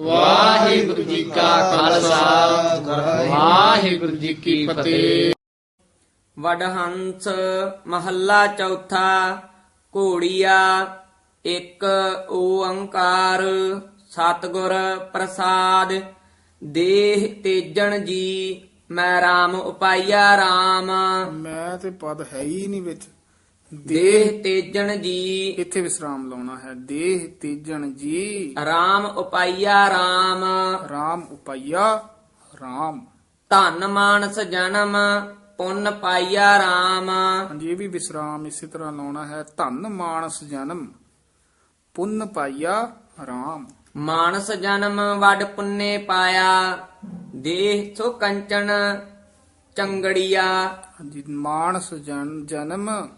ਵਾਹਿਗੁਰੂ ਜੀ ਕਾ ਖਾਲਸਾ। ਵਾਹਿਗੁਰੂ ਜੀ ਕੀ ਫਤਿਹ। ਵਡਹੰਸ ਮਹੱਲਾ ਚੌਥਾ ਘੋੜੀਆ ਇੱਕ ਓੰਕਾਰ ਸਤਿਗੁਰ ਪ੍ਰਸਾਦ। ਦੇਹ ਤੇਜਣ ਜੀ ਮੈਂ RAM ਉਪਾਇਆ RAM ਮੈਂ ਤੇ ਪਦ ਹੈ ਹੀ ਨਹੀਂ ਵਿੱਚ। ਦੇਹ ਤੇਜਣ ਜੀ। ਇੱਥੇ ਵਿਸਰਾਮ ਲਾਉਣਾ ਹੈ। ਦੇਹ ਤੀਜਣ ਜੀ। RAM ਉਪਾਇਆ RAM RAM ਉਪਈਆ RAM ਧਨ ਮਾਨਸ ਜਨਮ ਪੁੰਨ ਪਾਈਆ RAM ਹਾਂਜੀ ਇਹ ਵੀ ਵਿਸਰਾਮ ਇਸੇ ਤਰ੍ਹਾਂ ਲਾਉਣਾ ਹੈ। ਧਨ ਮਾਨਸ ਜਨਮ ਪੁੰਨ ਪਾਈਆ RAM ਮਾਨਸ ਜਨਮ ਵਡ ਪੁੰਨੇ ਪਾਇਆ ਦੇਹ ਸੋ ਕੰਚਨ ਚੰਗੜੀਆ। ਹਾਂਜੀ ਮਾਨਸ ਜਨ ਜਨਮ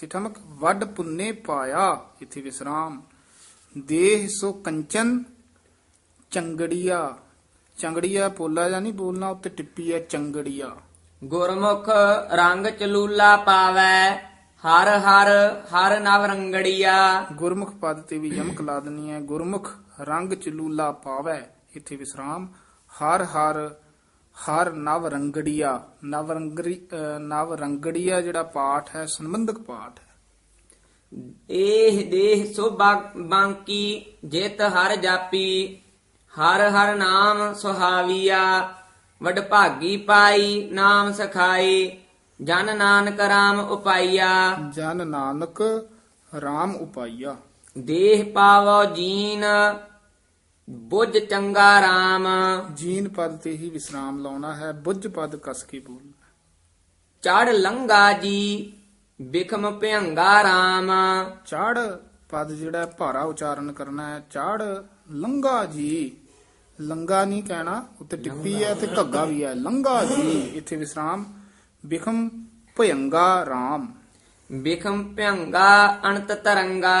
ਇੱਥੇ ਠਮਕ ਵੱਡ ਪੁੰਨੇ ਪਾਇਆ ਇੱਥੇ ਵਿਸਰਾਮ। ਦੇਹ ਸੋ ਕੰਚਨ ਚੰਗੜੀਆ। ਚੰਗੜੀਆ ਪੋਲਾ ਜਾਂ ਨਹੀਂ ਬੋਲਣਾ ਉੱਤੇ ਟਿੱਪੀ ਹੈ ਚੰਗੜੀਆ। ਗੁਰਮੁਖ ਰੰਗ ਚਲੂਲਾ ਪਾਵੈ ਹਰ ਹਰ ਹਰ ਨਵ ਰੰਗੜੀਆ। ਗੁਰਮੁਖ ਪਦ ਤੇ ਵੀ ਯਮਕ ਲਾ ਦੇਣੀ ਹੈ। ਗੁਰਮੁਖ ਰੰਗ ਚਲੂਲਾ ਪਾਵੈ ਇੱਥੇ ਵਿਸਰਾਮ। ਹਰ ਹਰ ਹਰ ਨਵ ਰੰਗੜੀਆ ਨਵ ਅਹ ਨਵ ਰੰਗੜੀਆ ਜਿਹੜਾ ਪਾਠ ਹੈ ਸੰਬੰਧਕ ਪਾਠ ਹੈ। ਏਹ ਦੇਹ ਸੋ ਬਾਂਕੀ ਜਿਤ ਹਰ ਜਾਪੀ ਹਰ ਹਰ ਨਾਮ ਸੁਹਾਵੀਆ ਵਡ ਭਾਗੀ ਪਾਈ ਨਾਮ ਸਖਾਈ ਜਨ ਨਾਨਕ ਰਾਮ ਉਪਾਈਆ। ਜਨ ਨਾਨਕ RAM ਉਪਾਈਆ। ਦੇਹ ਪਾਵੋ ਜੀਨ ਬੁੱਝ ਚੰਗਾ ਰਾਮ। ਜੀਨ ਪਦ ਤੇ ਹੀ ਵਿਸਰਾਮ ਲਾਉਣਾ ਹੈ ਬੁੱਝ ਪਦ ਕਸ ਕੇ ਬੋਲਣਾ ਚੜ ਲੰਗਾ ਜੀ ਬਿਖਮ ਭਿਅੰਗਾ ਰਾਮ। ਚੜ ਪਦ ਜਿਹੜਾ ਭਾਰਾ ਉਚਾਰਨ ਕਰਨਾ ਹੈ। ਚੜ ਲੰਗਾ ਜੀ ਲੰਗਾ ਨਹੀਂ ਕਹਿਣਾ ਉੱਤੇ ਟਿੱਪੀ ਹੈ ਤੇ ਘੱਗਾ ਵੀ ਹੈ। ਲੰਗਾ ਜੀ ਇੱਥੇ ਵਿਸਰਾਮ ਬਿਖਮ ਭਯੰਗਾ RAM ਬਿਖਮ ਭਿਅੰਗਾ ਅਨੰਤ ਤਰੰਗਾ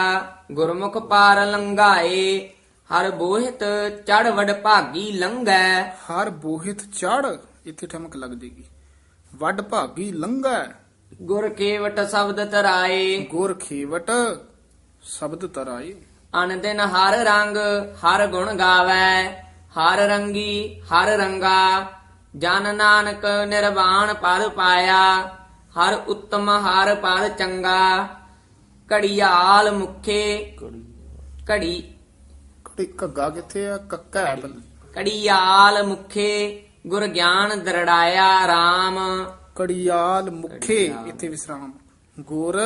ਗੁਰਮੁਖ ਪਾਰ ਲੰਘਾਏ। ਹਰ ਬੋਹਿਤ ਚੜ ਵਡ ਭਾਗੀ ਲੰਘੈ। ਹਰ ਬੋਹਿਤ ਚੜ ਇੱਥੇ ਠਮਕ ਲੱਗ ਜੇਗੀ। ਵੱਡ ਭਾਗੀ ਲੰਗਾ ਗੁਰ ਕੇਵਟ ਸ਼ਬਦ ਤਰਾਏ। ਗੁਰ ਖੇਵਟ ਸ਼ਬਦ ਤਰਾਏ। ਅਨ ਦਿਨ ਹਰ ਰੰਗ ਹਰ ਗੁਣ ਗਾਵੈ। ਹਰ ਰੰਗੀ ਹਰ ਰੰਗਾ। ਜਨ ਨਾਨਕ ਨਿਰਵਾਣ ਪਦ ਪਾਇਆ। ਹਰ ਉੱਤਮ ਹਰ ਪਦ ਚੰਗਾ। ਘੜੀਆਲ ਮੁਖੇ। ਘੜੀ ਕੜੀ ਘੱਗਾ ਕਿੱਥੇ ਆ? ਕੱਕਾ ਹੈ ਬਲ ਕੜੀਆਲ ਮੁਖੇ ਗੁਰ ਗਿਆਨ ਦਰੜਾਇਆ RAM ਕੜੀਆਲ ਮੁਖੇ ਇੱਥੇ ਵਿਸਰਾਮ। ਗੁਰ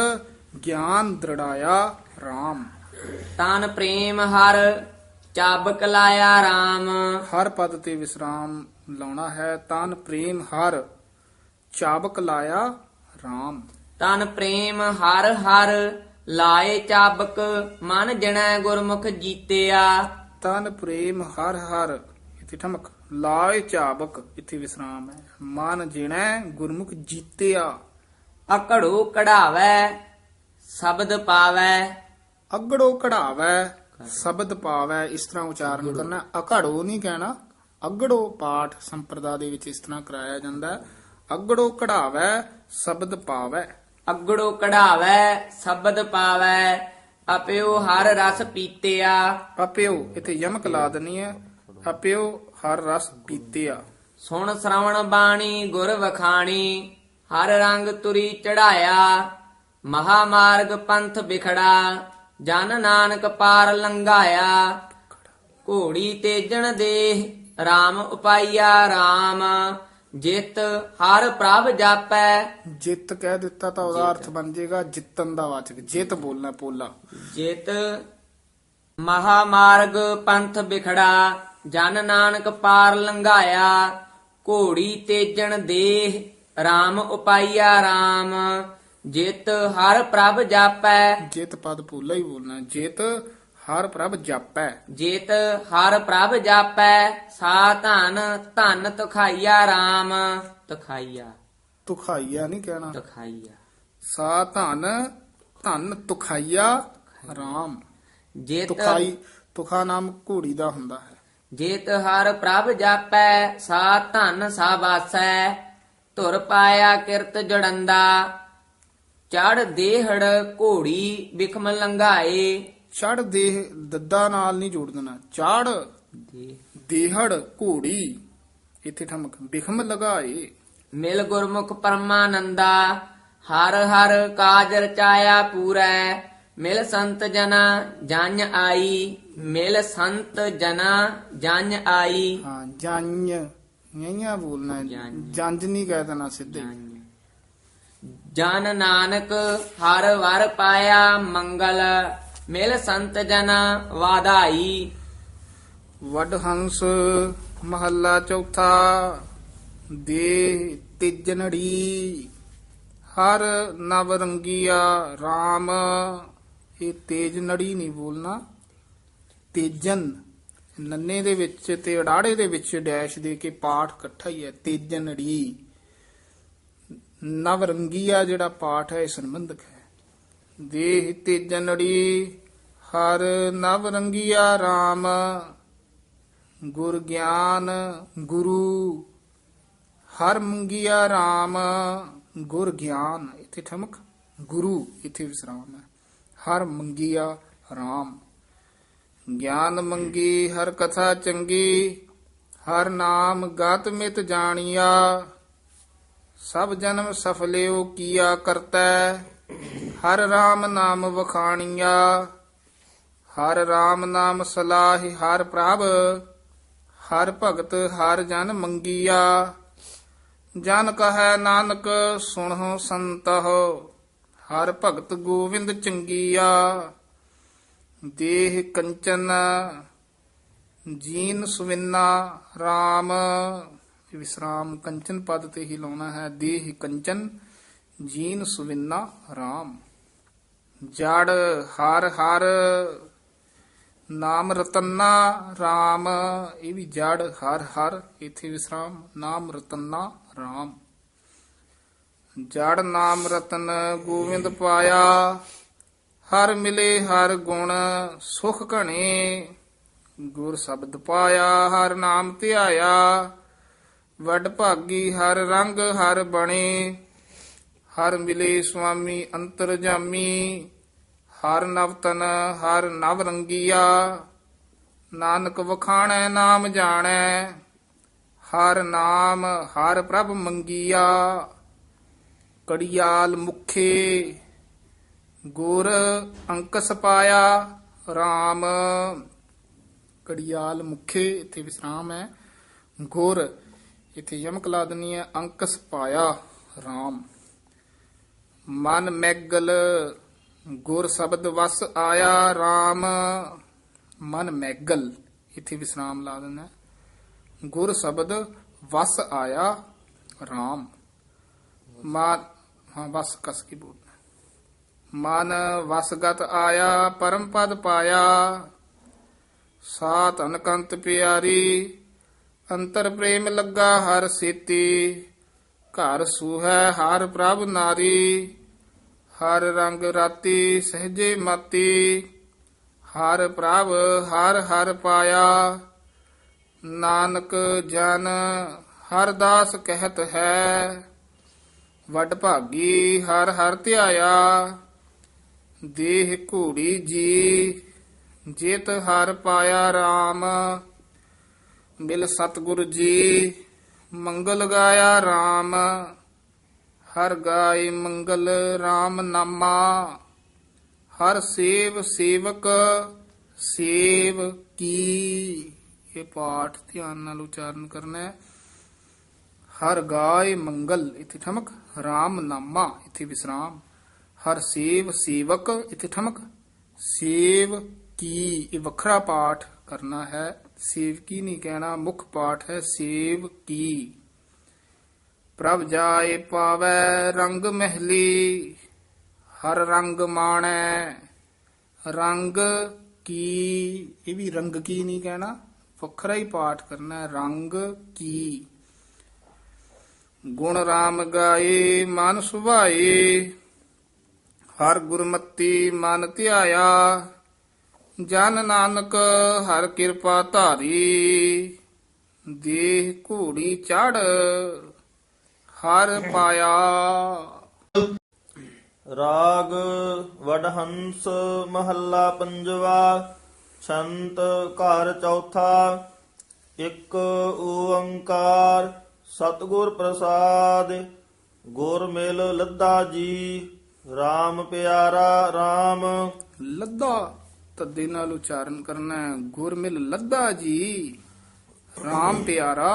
ਗਿਆਨ ਦ੍ਰਿੜਾਇਆ RAM ਤਨ ਪ੍ਰੇਮ ਹਰ ਚਾਬਕ ਲਾਇਆ RAM ਹਰ ਪਦ ਤੇ ਵਿਸਰਾਮ ਲਾਉਣਾ ਹੈ। ਤਨ ਪ੍ਰੇਮ ਹਰ ਚਾਬਕ ਲਾਇਆ RAM ਤਨ ਪ੍ਰੇਮ ਹਰ ਹਰ ਲਾਏ ਚਾਬਕ ਮਨ ਜਣੈ ਗੁਰਮੁਖ ਜੀਤਿਆ। ਤਨ ਪ੍ਰੇਮ ਹਰ ਹਰ ਇੱਥੇ ਠਮਕ। ਲਾਇ ਚਾਬਕ ਇੱਥੇ ਵਿਸਰਾਮ ਹੈ। ਮਨ ਜਿਣੈ ਗੁਰਮੁਖ ਜੀਤਿਆ। ਅਕੜੋ ਕਢਾਵੈ ਸ਼ਬਦ ਪਾਵੈ। ਅਗੜੋ ਕਢਾਵੈ ਸ਼ਬਦ ਪਾਵੈ ਇਸ ਤਰ੍ਹਾਂ ਉਚਾਰਨ ਕਰਨਾ। ਅਕੜੋ ਨਹੀਂ ਕਹਿਣਾ। ਅਗੜੋ ਪਾਠ ਸੰਪਰਦਾ ਦੇ ਵਿੱਚ ਇਸ ਤਰ੍ਹਾਂ ਕਰਾਇਆ ਜਾਂਦਾ। ਅਗੜੋ ਕਢਾਵੈ ਸ਼ਬਦ ਪਾਵੈ। ਅਗੜੋ ਕਢਾਵੈ ਸ਼ਬਦ ਪਾਵੈ ਅਪਿਓ ਹਰ ਰਸ ਪੀਤਿਆ। ਅਪਿਓ ਇੱਥੇ ਯਮਕ ਲਾ ਦਨੀ ਹੈ ਅਪਿਓ ਹਰ ਰਸ ਪੀਤਿਆ। ਸੁਣ ਸ਼ਰਵਣ ਬਾਣੀ ਗੁਰ ਵਖਾਣੀ ਹਰ ਰੰਗ ਤੁਰੀ ਚੜਾਇਆ। ਮਹਾ ਮਾਰਗ ਪੰਥ ਵਿਖੜਾ ਜਨ ਨਾਨਕ ਪਾਰ ਲੰਘਾਇਆ। ਘੋੜੀ ਤੇਜਣ ਦੇਹ RAM ਉਪਾਈਆ RAM ਜਿਤ ਹਰ ਪ੍ਰਭ ਜਾਪੈ। ਜਿੱਤ ਕਹਿ ਦਿੱਤਾ ਤਾਂ ਉਹਦਾ ਅਰਥ ਬਣ ਜਾਏਗਾ ਜਿੱਤਨ ਦਾ ਵਾਚਕ ਜਿੱਤ ਬੋਲਣਾ ਪੋਲਾ। ਜਿਤ ਮਹਾ ਮਾਰਗ ਪੰਥ ਵਿਖੜਾ ਜਨ ਨਾਨਕ ਪਾਰ ਲੰਘਾਇਆ ਘੋੜੀ ਤੇਜਣ ਦੇਹ RAM ਉਪਾਈਆ RAM ਜਿਤ ਹਰ ਪ੍ਰਭ ਜਾਪੈ। ਜਿੱਤ ਪਦ ਪੋਲਾ ਹੀ ਬੋਲਣਾ ਜਿੱਤ ਹਰ ਪ੍ਰਭ ਜਾਪੈ। ਜਿਤ ਹਰ ਪ੍ਰਭ ਜਾਪੈ ਸਾ ਧਨ ਧਨ ਤੁਖਾਈਆ RAM ਤੁਖਾਈਆ। ਤੁਖਾਈਆ ਨਹੀਂ ਕਹਿਣਾ। ਤੁਖਾਈਆ। ਸਾ ਧਨ ਧਨ ਤੁਖਾਈਆ RAM ਜਿਤ ਤੁਖਾਈ ਤੁਖਾ ਨਾਮ ਘੋੜੀ ਦਾ ਹੁੰਦਾ ਹੈ। ਜੇਤ ਹਰ ਪ੍ਰਭ ਜਾਪੈ ਸਾ ਧਨ ਸਾ ਵਾਸੈ। ਧੁਰ ਪਾਇਆ ਕਿਰਤ ਜੜੰਦਾ। ਚੜ ਦੇਹੜ ਘੋੜੀ ਵਿਖਮ ਲੰਘਾਏ। ਚੜ ਦੇਹ ਦੱਦਾ ਨਾਲ ਨਹੀਂ ਜੋੜ ਦੇਣਾ। ਚੜ ਦੇਹੜ ਘੋੜੀ। ਇੱਥੇ ਠਮਕ। ਬਿਖਮ ਲਗਾਏ। ਮਿਲ ਗੁਰਮੁਖ ਪਰਮਾਨੰਦਾ ਹਰ ਹਰ ਕਾਜ ਰਚਾਇਆ ਪੂਰੈ ਮਿਲ ਸੰਤ ਜਨਾ ਜਨ ਆਈ ਮਿਲ ਸੰਤ ਜਨਾ ਜਨ ਆਈ। ਹਾਂ ਜੰਜ। ਨਹੀਂਆ ਬੋਲਣਾ। ਜੰਜ। ਨਹੀਂ ਕਹਿ ਦੇਣਾ ਸਿੱਧੇ। ਜਨ ਨਾਨਕ ਹਰ ਵਰ ਪਾਇਆ ਮੰਗਲ ਮਿਲ ਸੰਤ ਜਨਾ ਵਾਧਾਈ। ਵੱਡ ਹੰਸ ਮਹੱਲਾ ਚੌਥਾ, ਦੇ ਤਿਜਨੜੀ। ਹਰ ਨਵ ਰੰਗੀਆ RAM ਇਹ ਤੇਜ ਨੜੀ ਨਹੀਂ ਬੋਲਣਾ। ਤੇਜਨ, ਨੰਨੇ ਦੇ ਵਿੱਚ ਤੇ ਅੜਾੜੇ ਦੇ ਵਿੱਚ ਡੈਸ਼ ਦੇ ਕੇ ਪਾਠ ਇਕੱਠਾ ਹੀ ਹੈ, ਤੇਜਨੜੀ। ਨਵ ਰੰਗੀਆ ਜਿਹੜਾ ਪਾਠ ਹੈ, ਇਹ ਸੰਬੰਧਕ ਹੈ। ਦੇਹ ਤੇਜਨੜੀ, ਹਰ ਨਵ ਰੰਗੀਆ RAM ਗੁਰ ਗਿਆਨ ਗੁਰੂ, ਹਰ ਮੰਗਿਆ RAM ਗੁਰ ਗਿਆਨ, ਇੱਥੇ ਠਮਕ। ਗੁਰੂ, ਇੱਥੇ ਵਿਸਰਾਮ ਹੈ। ਹਰ ਮੰਗਿਆ RAM ਗਿਆਨ ਮੰਗੀ, ਹਰ ਕਥਾ ਚੰਗੀ। ਹਰ ਨਾਮ ਗਤ ਮਿਤ ਜਾਣੀਆ। ਸਭ ਜਨਮ ਸਫਲਿਓ ਕੀਆ ਕਰਤਾ। ਹਰ RAM ਨਾਮ ਵਖਾਣੀਆ। ਹਰ RAM ਨਾਮ ਸਲਾਹਿ ਹਰ ਪ੍ਰਭ, ਹਰ ਭਗਤ ਹਰ ਜਨ ਮੰਗੀਆ। ਜਨ ਕਹੈ ਨਾਨਕ ਸੁਣਹੁ ਸੰਤਹੁ, ਹਰ ਭਗਤ ਗੋਵਿੰਦ ਚੰਗੀਆ। ਦੇਹ ਕੰਚਨ, ਜੀਨ ਸੁਵਿੰਨਾ RAM ਵਿਸਰਾਮ ਕੰਚਨ ਪਦ ਤੇ ਹੀ ਲਾਉਣਾ ਹੈ। ਦੇਹ ਕੰਚਨ, ਜੀਨ ਸੁਵਿੰਨਾ RAM ਜੜ ਹਰ ਹਰ, ਨਾਮ ਰਤਨਾ RAM ਇਹ ਵੀ ਜੜ ਹਰ ਹਰ, ਇਥੇ ਵਿਸਰਾਮ, ਨਾਮ ਰਤਨਾ RAM ਜੜ ਨਾਮ ਰਤਨ ਗੋਵਿੰਦ ਪਾਇਆ, ਹਰ ਮਿਲੇ ਹਰ ਗੁਣ ਸੁਖ ਘਣੇ। ਗੁਰ ਸ਼ਬਦ ਪਾਇਆ, ਹਰ ਨਾਮ ਧਿਆਇਆ। ਵੱਡ ਭਾਗੀ ਹਰ ਰੰਗ ਹਰ ਬਣੇ, ਹਰ ਮਿਲੇ ਸੁਆਮੀ ਅੰਤਰਜਾਮੀ ਹਰ ਨਵਤਨ ਹਰ ਨਵ ਰੰਗੀਆ। ਨਾਨਕ ਵਖਾਣੈ, ਨਾਮ ਜਾਣੈ। ਹਰ ਨਾਮ, ਹਰ ਪ੍ਰਭ ਮੰਗੀਆ। ਕੜਿਆਲ ਮੁਖੇ, ਗੁਰ ਅੰਕਸ ਪਾਇਆ RAM ਕੜਿਆਲ ਮੁਖੇ, ਇੱਥੇ ਵਿਸਰਾਮ ਹੈ। ਗੁਰ, ਇੱਥੇ ਯਮਕ ਲਾ ਦਨੀ ਹੈ ਅੰਕਸ ਪਾਇਆ RAM ਮਨ ਮੈਗਲ ਗੁਰ ਸ਼ਬਦ ਵਸ ਆਇਆ RAM ਮਨ ਮੈਗਲ। ਇੱਥੇ ਵਿਸਰਾਮ ਲਾ ਦੇਣਾ ਗੁਰ ਸ਼ਬਦ ਵਸ ਆਇਆ RAM ਮਨ, ਹਾਂ, ਵਸ ਕਸ ਕੀ ਬੋਲਣਾ ਮਨ ਵਸਗਤ ਆਇਆ, ਪਰਮ ਪਦ ਪਾਇਆ। ਸਾਤ ਅਨਕੰਤ ਪਿਆਰੀ, ਅੰਤਰ ਪ੍ਰੇਮ ਲੱਗਾ ਹਰ ਸੇਤੀ। ਘਰ ਸੂਹੈ, ਹਰ ਪ੍ਰਭ ਨਾਰੀ। ਹਰ ਰੰਗ ਰਾਤੀ ਸਹਜੇ ਮਾਤੀ, ਹਰ ਪ੍ਰਭ ਹਰ ਹਰ ਪਾਇਆ। ਨਾਨਕ ਜਨ ਹਰ ਦਾਸ ਕਹਿਤ ਹੈ, ਵਡ ਭਾਗੀ ਹਰ ਹਰ ਧਿਆਇਆ। ਦੇਹ ਘੂੜੀ ਜੀ, ਜੇਤ ਹਰ ਪਾਇਆ RAM ਮਿਲ ਸਤਗੁਰ ਜੀ, ਮੰਗਲ ਗਾਇਆ RAM ਹਰ ਗਾਏ ਮੰਗਲ RAM ਨਾਮਾ, ਹਰ ਸੇਵ ਸੇਵਕ ਸੇਵ ਕੀ। ਇਹ ਪਾਠ ਧਿਆਨ ਨਾਲ ਉਚਾਰਨ ਕਰਨਾ ਹੈ। ਹਰ ਗਾਏ ਮੰਗਲ, ਇਥੇ ਠਮਕ RAM ਨਾਮਾ, ਇਥੇ ਵਿਸਰਾਮ। ਹਰ ਸੇਵ ਸੇਵਕ, ਇਥੇ ਠਮਕ, ਸੇਵ ਕੀ। ਇਹ ਵੱਖਰਾ ਪਾਠ ਕਰਨਾ ਹੈ। ਸੇਵ ਕੀ ਨਹੀਂ ਕਹਿਣਾ, ਮੁੱਖ ਪਾਠ ਹੈ ਸੇਵ ਕੀ। ਪ੍ਰਭ ਜਾਏ ਪਾਵੈ ਰੰਗ ਮਹਿਲੀ, ਹਰ ਰੰਗ ਮਾਣੈ, ਰੰਗ ਕੀ? ਇਹ ਵੀ ਰੰਗ ਕੀ ਨਹੀਂ ਕਹਿਣਾ, ਵੱਖਰਾ ਹੀ ਪਾਠ ਕਰਨਾ ਰੰਗ ਕੀ? ਗੁਣ ਰਾਮ ਗਾਏ, ਮਨ ਸੁਭਾਏ, ਹਰ ਗੁਰਮਤੀ ਮਨ ਧਿਆਇਆ, ਜਨ ਨਾਨਕ ਹਰ ਕਿਰਪਾ ਧਾਰੀ, ਦੇਹ ਘੋੜੀ ਚੜ ਹਰ ਪਾਇਆ। ਰਾਗ ਵਡਹੰਸ ਮਹੱਲਾ ਪੰਜਵਾ ਛੰਤ ਘਰ ਚੌਥਾ ਇੱਕ ਓੰਕਾਰ ਸਤਿਗੁਰ ਪ੍ਰਸਾਦ ਗੁਰ ਮਿਲ ਲੱਦਾ ਜੀ RAM ਪਿਆਰਾ RAM ਲੱਦਾ ਤੱਦੇ ਨਾਲ ਉਚਾਰਨ ਕਰਨਾ ਹੈ ਗੁਰ ਮਿਲ ਲੱਦਾ ਜੀ RAM ਪਿਆਰਾ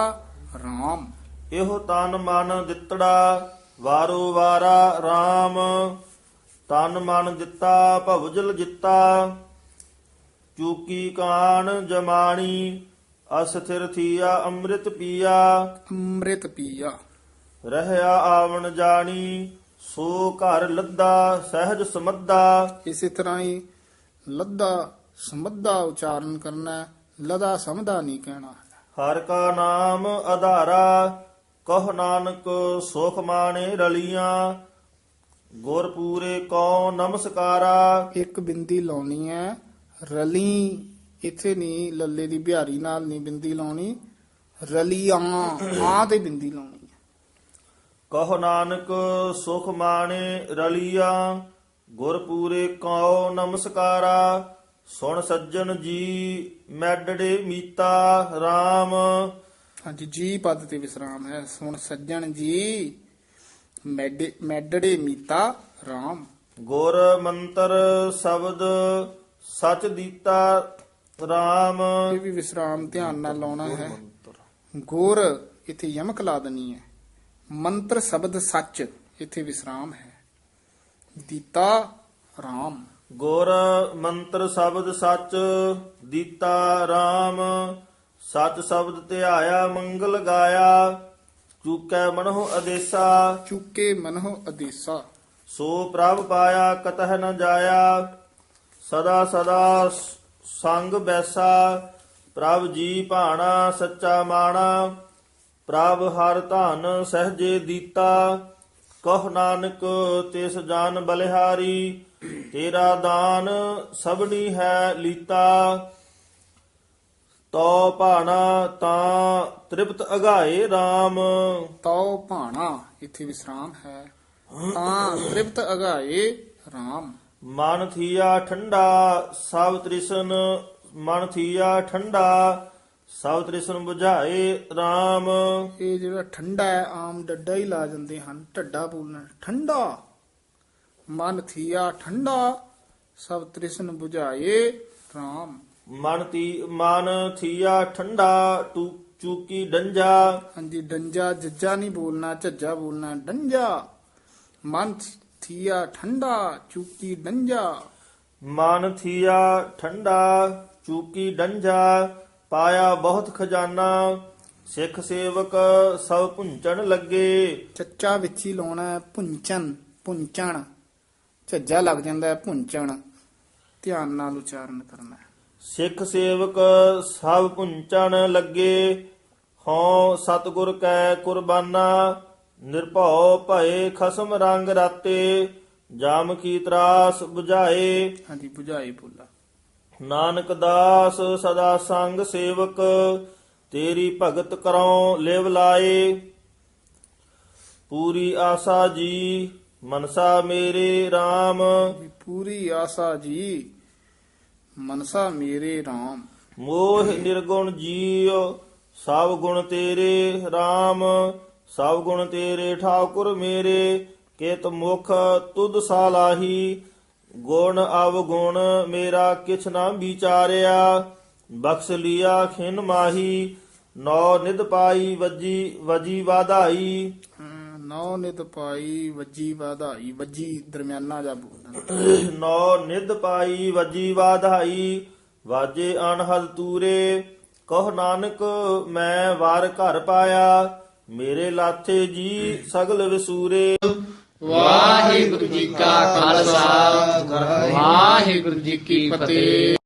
RAM ਇਹੋ ਤਨ ਮਨ ਦਿੱਤੜਾ ਵਾਰੋ ਵਾਰਾ RAM ਤਨ ਮਨ ਦਿੱਤਾ ਭਵਜਲ ਜਿੱਤਾ। ਚੂਕੀ ਕਾਣ ਜਮਾਣੀ ਅਸਥਿਰ ਥੀਆ ਅੰਮ੍ਰਿਤ ਪੀਆ। ਅੰਮ੍ਰਿਤ ਪੀਆ। ਰਹਿਆ ਆਵਣ ਜਾਣੀ ਸੋ ਘਰ ਲੱਦਾ ਸਹਿਜ ਸਮੱਦਾ ਇਸੇ ਤਰ੍ਹਾਂ ਹੀ ਲੱਦਾ ਸਮੱਦਾ ਉਚਾਰਨ ਕਰਨਾ ਲਦਾ ਸਮਦਾ ਨਹੀਂ ਕਹਿਣਾ। ਹਰ ਕਾ ਨਾਮ ਆਧਾਰਾ ਕਹ ਨਾਨਕ ਸੁਖ ਮਾਣੇ ਰਲੀਆਂ ਗੁਰ ਪੂਰੇ ਕਉ ਨਮਸਕਾਰਾ। ਇੱਕ ਬਿੰਦੀ ਲਾਉਣੀ ਹੈ ਰਲੀ ਇੱਥੇ ਨਹੀਂ ਲੱਲੇ ਦੀ ਬਿਹਾਰੀ ਨਾਲ ਨਹੀਂ ਬਿੰਦੀ ਲਾਉਣੀ ਰਲੀਆਂ ਆ ਤੇ ਬਿੰਦੀ ਲਾਉਣੀ ਹੈ ਕਹ ਨਾਨਕ ਸੁਖ ਮਾਣੇ ਰਲੀਆਂ ਗੁਰ ਪੂਰੇ ਕਉ ਨਮਸਕਾਰਾ। ਸੁਣ ਸੱਜਣ ਜੀ ਮੈਡੜੇ ਮੀਤਾ RAM ਹਾਂਜੀ ਜੀ ਪਦ ਤੇ ਵਿਸਰਾਮ ਹੈ। ਸੁਣ ਸੱਜਣ ਜੀ ਮੈਡੇ ਮੈਡੜੇ ਮੀਤਾ RAM ਗੁਰ ਮੰਤਰ ਸ਼ਬਦ ਸਚ ਦੀਤਾ RAM ਇਹ ਵੀ ਵਿਸਰਾਮ ਧਿਆਨ ਨਾਲ ਲਾਉਣਾ ਹੈ। ਗੁਰ ਇੱਥੇ ਯਮਕ ਲਾ ਦੇਣੀ ਹੈ। ਮੰਤਰ ਸ਼ਬਦ ਸੱਚ ਇੱਥੇ ਵਿਸਰਾਮ ਹੈ। ਦੀਤਾ RAM ਗੁਰ ਮੰਤਰ ਸ਼ਬਦ ਸਚ ਦੀਤਾ RAM ਸਚ ਸ਼ਬਦ ਧਿਆਇਆ ਮੰਗਲ ਗਾਇਆ ਚੂਕੈ ਮਨਹੁ ਅਦੇਸਾ। ਚੁੱਕੇ ਮਨਹੁ ਅਦੇਸਾ। ਸੋ ਪ੍ਰਭ ਪਾਇਆ ਕਤਹ ਨ ਜਾਇਆ ਸਦਾ ਸਦਾ ਸੰਗ ਬੈਸਾ। ਪ੍ਰਭ ਜੀ ਭਾਣਾ ਸੱਚਾ ਮਾਣਾ ਪ੍ਰਭ ਹਰ ਧਨ ਸਹਜੇ ਦੀਤਾ। ਕਹ ਨਾਨਕ ਤਿਸ ਜਾਨ ਬਲਿਹਾਰੀ ਤੇਰਾ ਦਾਨ ਸਭਨੀ ਹੈ ਲੀਤਾ। ਤੋ ਭਾਣਾ ਤਾਂ ਤ੍ਰਿਪਤ ਅਗਾਏ RAM ਤਉ ਭਾਣਾ ਇੱਥੇ ਵਿਸਰਾਮ ਹੈ। ਤਾਂ ਤ੍ਰਿਪਤ ਅਗਾਏ RAM ਮਨ ਥੀਆ ਠੰਡਾ ਸਭ ਤ੍ਰਿਸ਼ਨ ਮਨ ਥੀਆ ਠੰਡਾ ਸਭ ਤ੍ਰਿਸ਼ਨ 부ਝਾਏ RAM ਇਹ ਜਿਹੜਾ ਠੰਡਾ ਹੈ ਆਮ ਡੱਡਾ ਹੀ ਲਾ ਜਾਂਦੇ ਹਨ ਢੱਡਾ ਬੋਲਣਾ ਠੰਡਾ। ਮਨ ਥੀਆ ਠੰਡਾ ਸਭ ਤ੍ਰਿਸ਼ਨ 부ਝਾਏ RAM ਮਨ ਤੀ ਮਨ ਥੀਆ ਠੰਡਾ ਟੂ ਚੂਕੀ ਡੰਜਾ। ਹਾਂਜੀ ਡੰਜਾ ਜੱਜਾ ਨਹੀਂ ਬੋਲਣਾ ਝੱਜਾ ਬੋਲਣਾ ਡੰਜਾ। ਮਨ ਥੀਆ ਠੰਡਾ ਚੁੱਕੀ ਡੰਜਾ। ਮਨ ਥੀਆ ਠੰਡਾ ਚੂਕੀ ਡੰਜਾ। ਪਾਇਆ ਬਹੁਤ ਖਜ਼ਾਨਾ ਸਿੱਖ ਸੇਵਕ ਸਭ ਪੁੰਚਣ ਲੱਗੇ। ਚੱਚਾ ਵਿੱਚ ਹੀ ਲਾਉਣਾ ਹੈ ਪੁੰਚਨ ਪੁੰਚਣ ਝੱਜਾ ਲੱਗ ਜਾਂਦਾ ਹੈ ਪੁੰਚਣ ਧਿਆਨ ਨਾਲ ਉਚਾਰਨ ਕਰਨਾ ਹੈ। ਸਿੱਖ ਸੇਵਕ ਸਭ ਪੁੰਚਣ ਲੱਗੇ ਹਉ ਸਤਿਗੁਰ ਕੈ ਕੁਰਬਾਨਾ ਨਿਰਭਉ ਭਏ ਖਸਮ ਰੰਗ ਰਾਤੇ ਜਾਮ ਕੀ ਤਰਾਸ 부ਝਾਏ ਹਾਂਜੀ 부ਝਾਈ ਬੋਲਾ ਨਾਨਕ ਦਾਸ ਸਦਾ ਸੰਗ ਸੇਵਕ ਤੇਰੀ ਭਗਤ ਕਰਉ ਲਿਵ ਲਾਏ। ਪੂਰੀ ਆਸਾ ਜੀ ਮਨਸਾ ਮੇਰੇ RAM ਵੀ ਪੂਰੀ ਆਸਾ ਜੀ ਮਨਸਾ ਮੇਰੇ RAM ਮੋਹ ਨਿਰਗੁਣ ਜੀਉ, ਸਭ ਗੁਣ ਤੇਰੇ RAM ਸਭ ਗੁਣ ਤੇਰੇ ਠਾਕੁਰ ਮੇਰੇ, ਕਿਤ ਮੁਖ ਤੁਧ ਸਾਲਾਹੀ, ਗੁਣ ਅਵਗੁਣ ਮੇਰਾ ਕਿਛ ਨਾ ਵਿਚਾਰਿਆ, ਬਖਸ਼ ਲਿਆ ਖਿਨ ਮਾਹੀ, ਨੌ ਨਿਦ ਪਾਈ ਵਜੀ ਵਜੀ ਵਾਧਾਈ। ਨੌ ਨਿਤ ਪਾਈ ਵੱਜੀ ਵਾਧਾਈ ਵੱਜੀ ਦਰਮਿਆਨਾ ਜਾ ਬੋਲਣਾ। ਨੌ ਨਿਦ ਪਾਈ ਵਜੀ ਵਾਧਾਈ ਵਾਜੇ ਅਨਹਦ ਤੂਰੇ। ਕਹ ਨਾਨਕ ਮੈਂ ਵਾਰ ਘਰ ਪਾਇਆ ਮੇਰੇ ਲਾਥੇ ਜੀ ਸਗਲ ਵਿਸੂਰੇ। ਵਾਹਿਗੁਰੂ ਜੀ ਕਾ ਖਾਲਸਾ ਵਾਹਿਗੁਰੂ ਜੀ ਕੀ ਫਤਿਹ।